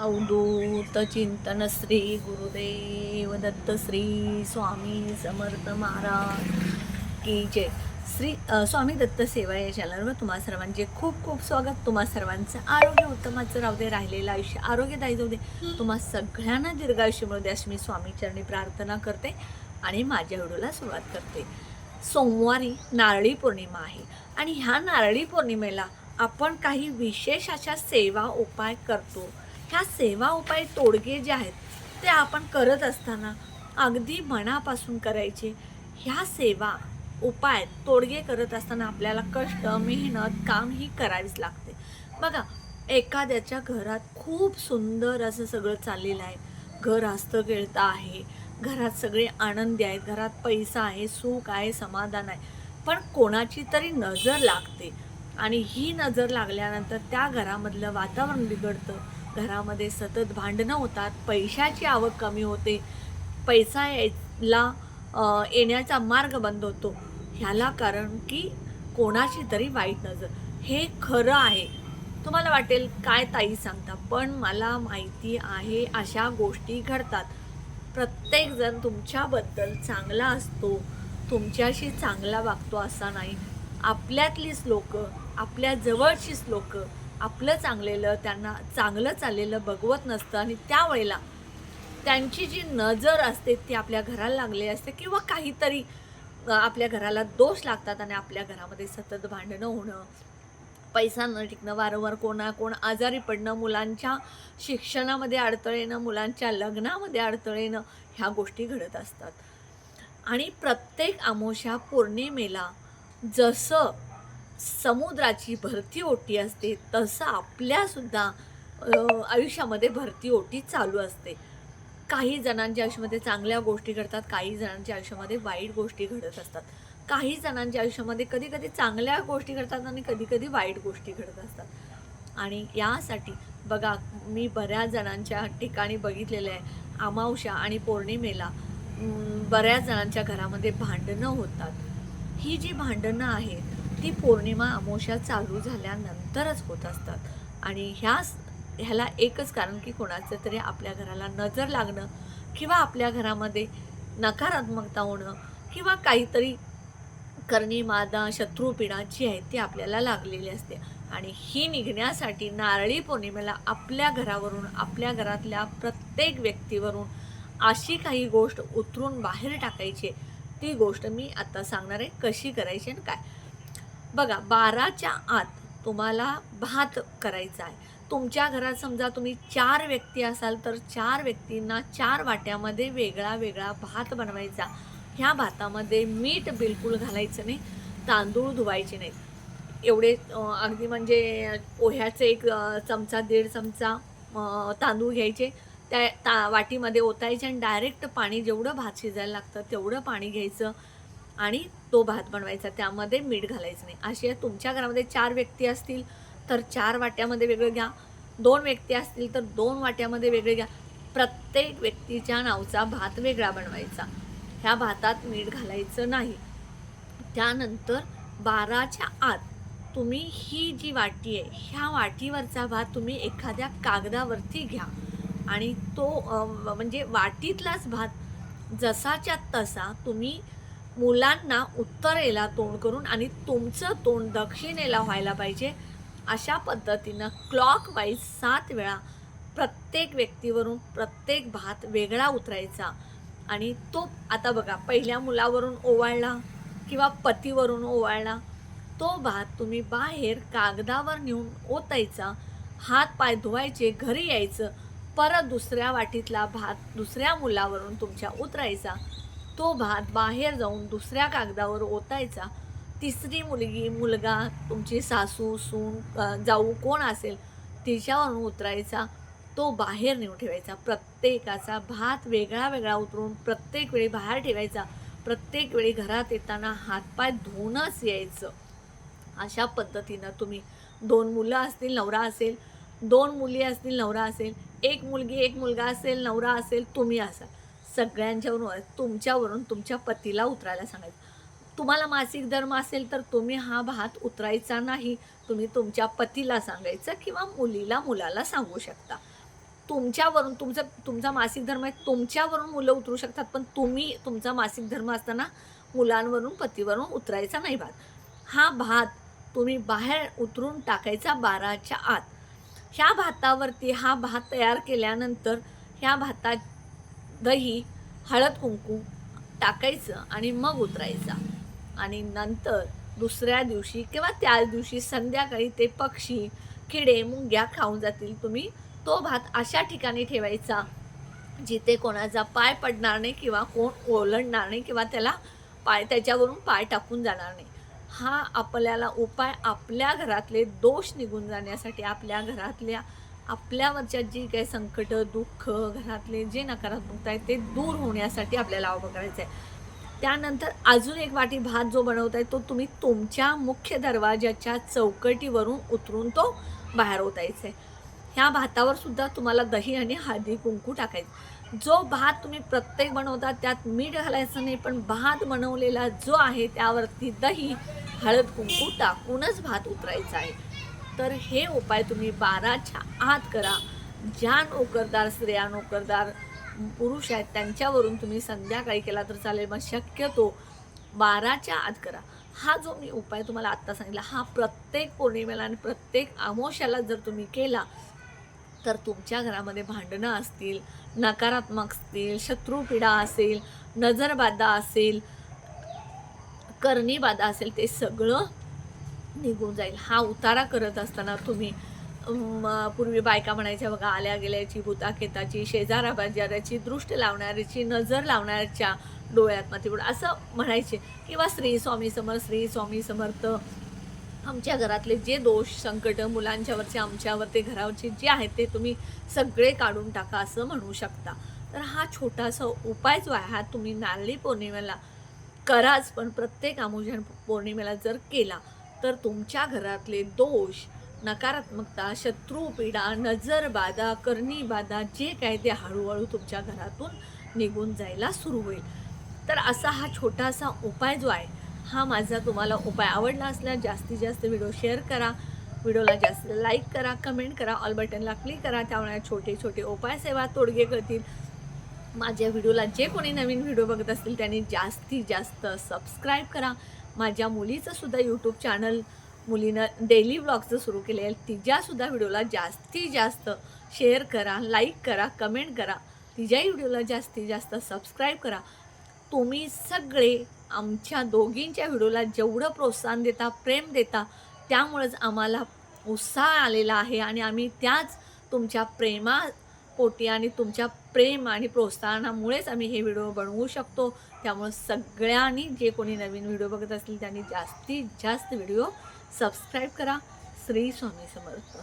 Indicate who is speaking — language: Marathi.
Speaker 1: अवधूत चिंतन श्री गुरुदेव दत्त श्री स्वामी समर्थ महाराज. की जय. श्री स्वामी दत्त सेवा या चॅनलवर तुम्हा सर्वांचे खूप खूप स्वागत. तुम्हा सर्वांचं आरोग्य उत्तमाचं राहू दे राहिलेलं आयुष्य आरोग्यदायी जाऊ दे. तुम्हा सगळ्यांना दीर्घायुष्य मिळू दे अशी मी स्वामीचरणी प्रार्थना करते आणि माझ्या व्हिडिओला सुरुवात करते. सोमवारी नारळी पौर्णिमा आहे आणि ह्या नारळी पौर्णिमेला आपण काही विशेष अशा सेवा उपाय करतो. ह्या सेवा उपाय तोडगे जे आहेत ते आपण करत असताना अगदी मनापासून करायचे. ह्या सेवा उपाय तोडगे करत असताना आपल्याला कष्ट मेहनत काम ही करावीच लागते. बघा एखाद्याच्या घरात खूप सुंदर असं सगळं चाललेलं आहे. घर हस्तखेळतं आहे घरात सगळे आनंदी आहेत घरात पैसा आहे सुख आहे समाधान आहे. पण कोणाची तरी नजर लागते आणि ही नजर लागल्यानंतर त्या घरामधलं वातावरण बिघडतं. घरामध्ये सतत भांडणं होतात पैशाची आवक कमी होते पैसा यायला येण्याचा मार्ग बंद होतो. ह्याला कारण की कोणाची तरी वाईट नजर. हे खरं आहे. तुम्हाला वाटेल काय ताई सांगता पण मला माहिती आहे अशा गोष्टी घडतात. प्रत्येकजण तुमच्याबद्दल चांगला असतो तुमच्याशी चांगला वागतो असा नाही. आपल्यातलीच लोक आपल्या जवळचीच लोकं आपलं चांगलेलं त्यांना चांगलं चाललेलं बघवत नसतं आणि त्यावेळेला त्यांची जी नजर असते ती आपल्या घराला लागली असते किंवा काहीतरी आपल्या घराला दोष लागतात आणि आपल्या घरामध्ये सतत भांडणं होणं पैसा न टिकणं वारंवार कोणा कोण आजारी पडणं मुलांच्या शिक्षणामध्ये अडथळे येणं मुलांच्या लग्नामध्ये अडथळे येणं ह्या गोष्टी घडत असतात. आणि प्रत्येक अमावस्या पौर्णिमेला जसं समुद्राची भरती ओटी असते तसं आपल्यासुद्धा आयुष्यामध्ये भरती ओटी चालू असते. काही जणांच्या आयुष्यामध्ये चांगल्या गोष्टी घडतात काही जणांच्या आयुष्यामध्ये वाईट गोष्टी घडत असतात. काही जणांच्या आयुष्यामध्ये कधी कधी चांगल्या गोष्टी घडतात आणि कधी कधी वाईट गोष्टी घडत असतात. आणि यासाठी बघा मी बऱ्याच जणांच्या ठिकाणी बघितलेलं आहे अमावश्या आणि पौर्णिमेला बऱ्याच जणांच्या घरामध्ये भांडणं होतात. ही जी भांडणं आहेत ती पौर्णिमा अमावस्या चालू झाल्यानंतरच होत असतात. आणि ह्या ह्याला एकच कारण की कोणाचं तरी आपल्या घराला नजर लागणं किंवा आपल्या घरामध्ये नकारात्मकता होणं किंवा काहीतरी करणी मादा शत्रुपीडा जी आहे ती आपल्याला लागलेली असते. आणि ही निघण्यासाठी नारळी पौर्णिमेला आपल्या घरावरून आपल्या घरातल्या प्रत्येक व्यक्तीवरून अशी काही गोष्ट उतरून बाहेर टाकायची आहे, ती गोष्ट मी आता सांगणार आहे कशी करायची आणि काय. बघा बाराच्या आत तुम्हाला भात करायचा आहे. तुमच्या घरात समजा तुम्ही चार व्यक्ती असाल तर चार व्यक्तींना चार वाट्यामध्ये वेगळा वेगळा भात बनवायचा. ह्या भातामध्ये मीठ बिलकुल घालायचं नाही तांदूळ धुवायचे नाहीत. एवढे अगदी म्हणजे पोह्याचे एक चमचा दीड चमचा तांदूळ घ्यायचे. त्या ता वाटीमध्ये ओतायचे आणि डायरेक्ट पाणी जेवढं भात शिजायला लागतं तेवढं पाणी घ्यायचं. आणि तो भात बनवायचा त्यामध्ये मीठ घालायचं नाही. अशी तुमच्या घरामध्ये चार व्यक्ती असतील तर चार वाट्यामध्ये वेगळं घ्या. दोन व्यक्ती असतील तर दोन वाट्यामध्ये वेगळे घ्या. प्रत्येक व्यक्तीच्या नावचा भात वेगळा बनवायचा. ह्या भातात मीठ घालायचं नाही. त्यानंतर बाराच्या आत तुम्ही ही जी वाटी आहे ह्या वाटीवरचा भात तुम्ही एखाद्या कागदावरती घ्या. आणि तो म्हणजे वाटीतलाच भात जसाच्या तसा तुम्ही मुलांना उत्तरेला तोंड करून आणि तुमचं तोंड दक्षिणेला व्हायला पाहिजे अशा पद्धतीनं क्लॉक वाईज सात वेळा प्रत्येक व्यक्तीवरून प्रत्येक भात वेगळा उतरायचा. आणि तो आता बघा पहिल्या मुलावरून ओवाळला किंवा पतीवरून ओवाळला तो भात तुम्ही बाहेर कागदावर नेऊन ओतायचा हात पाय धुवायचे घरी यायचं परत दुसऱ्या वाटीतला भात दुसऱ्या मुलावरून तुमच्या उतरायचा. तो भात बाहेर जाऊन दुसऱ्या कागदावर ओतायचा. तिसरी मुलगी मुलगा तुमची सासू सून जाऊ कोण असेल तिच्यावरून उतरायचा. तो बाहेर नेऊन ठेवायचा. प्रत्येकाचा भात वेगळा वेगळा उतरून प्रत्येक वेळी बाहेर ठेवायचा. प्रत्येक वेळी घरात येताना हातपाय धुवूनच यायचं. अशा पद्धतीनं तुम्ही दोन मुलं असतील नवरा असेल दोन मुली असतील नवरा असेल एक मुलगी एक मुलगा असेल नवरा असेल तुम्ही असाल. सगळ्यांच्यावरून तुमच्यावरून तुमच्या पतीला उतरायला सांगायचं. तुम्हाला मासिक धर्म असेल तर तुम्ही हा भात उतरायचा नाही. तुम्ही तुमच्या पतीला सांगायचं किंवा मुलीला मुलाला सांगू शकता. तुमच्यावरून तुमचं तुमचा मासिक धर्म आहे तुमच्यावरून मुलं उतरू शकतात पण तुम्ही तुमचा मासिक धर्म असताना मुलांवरून पतीवरून उतरायचा नाही भात. हा भात तुम्ही बाहेर उतरून टाकायचा बाराच्या आत. ह्या भातावरती हा भात तयार केल्यानंतर ह्या भाता दही हळद कुंकू टाकायचं आणि मग उतरायचा. आणि नंतर दुसऱ्या दिवशी किंवा त्या दिवशी संध्याकाळी ते पक्षी किडे मुंग्या खाऊन जातील तुम्ही. तो भात अशा ठिकाणी ठेवायचा जिथे कोणाचा पाय पडणार नाही किंवा कोण ओलंडणार नाही किंवा त्याला पाय त्याच्यावरून पाय टाकून जाणार नाही. हा आपल्याला उपाय आपल्या घरातले दोष निघून जाण्यासाठी आपल्या घरातल्या आपल्यावरच्या जी काही संकट दुःख घरातले जे नकारात्मकता आहे ते दूर होण्यासाठी आपल्याला उभं करायचं आहे त्यानंतर अजून एक वाटी भात जो बनवत आहे तो तुम्ही तुमच्या मुख्य दरवाजाच्या चौकटीवरून उतरून तो बाहेर ओतायचा आहे ह्या भातावर सुद्धा तुम्हाला दही आणि हळदी कुंकू टाकायचं. जो भात तुम्ही प्रत्येक बनवता त्यात मीठ घालायचं नाही पण भात बनवलेला जो आहे त्यावरती दही हळद कुंकू टाकूनच भात उतरायचा आहे. तर हे उपाय तुम्ही बाराच्या आत करा. ज्या नोकरदार स्त्रिया नोकरदार पुरुष आहेत त्यांच्यावरून तुम्ही संध्याकाळी केला तर चालेल मग शक्यतो बाराच्या आत करा. हा जो मी उपाय तुम्हाला आत्ता सांगितला हा प्रत्येक पौर्णिमेला आणि प्रत्येक अमावस्याला जर तुम्ही केला तर तुमच्या घरामध्ये भांडणं असतील नकारात्मक असतील शत्रुपीडा असेल नजरबाधा असेल करणीबाधा असेल ते सगळं निघून जाईल. हा उतारा करत असताना तुम्ही पूर्वी बायका म्हणायच्या बघा आल्या गेल्याची भूताखेताची शेजारा बाजाराची दृष्ट लावणाऱ्याची नजर लावणाऱ्याच्या डोळ्यात मातीपुढं असं म्हणायचे. किंवा श्री स्वामी समर श्री स्वामी समर्थ आमच्या घरातले जे दोष संकट मुलांच्यावरचे आमच्यावरचे घरावरचे जे आहेत ते तुम्ही सगळे काढून टाका असं म्हणू शकता. तर हा छोटासा उपाय जो आहे हा तुम्ही नारळी पौर्णिमेला कराच पण प्रत्येक आमोजन पौर्णिमेला जर केला तर तुमच्या घरातले दोष नकारात्मकता शत्रुपीडा नजरबाधा करणीबाधा जे काय ते हळूहळू तुमच्या घरातून निघून जायला सुरू होईल. तर असा हा छोटासा उपाय जो आहे हा माझा तुम्हाला उपाय आवडला असल्यास जास्तीत जास्त व्हिडिओ शेअर करा. व्हिडिओला जास्त लाईक करा कमेंट करा ऑल बटनला क्लिक करा त्यामुळे छोटे छोटे उपाय सेवा तोडगे करतील. माझ्या व्हिडिओला जे कोणी नवीन व्हिडिओ बघत असतील त्यांनी जास्तीत जास्त सबस्क्राईब करा. माझ्या मुलीचं सुद्धा यूट्यूब चॅनल मुलीनं डेली ब्लॉगचं सुरू केले आहे तिच्यासुद्धा व्हिडिओला जास्तीत जास्त शेअर करा लाईक करा कमेंट करा. तिच्याही व्हिडिओला जास्तीत जास्त सबस्क्राईब करा. तुम्ही सगळे आमच्या दोघींच्या व्हिडिओला जेवढं प्रोत्साहन देता प्रेम देता त्यामुळेच आम्हाला उत्साह आलेला आहे आणि आम्ही त्याच तुमच्या प्रेमा पोटी आणि तुमच्या प्रेम आणि प्रोत्साहनामुळेच आम्ही हे व्हिडिओ बनवू शकतो. त्यामुळे सगळ्यांनी जे कोणी नवीन व्हिडिओ बघत असतील त्यांनी जास्तीत जास्त व्हिडिओ सबस्क्राईब करा. श्री स्वामी समर्थ.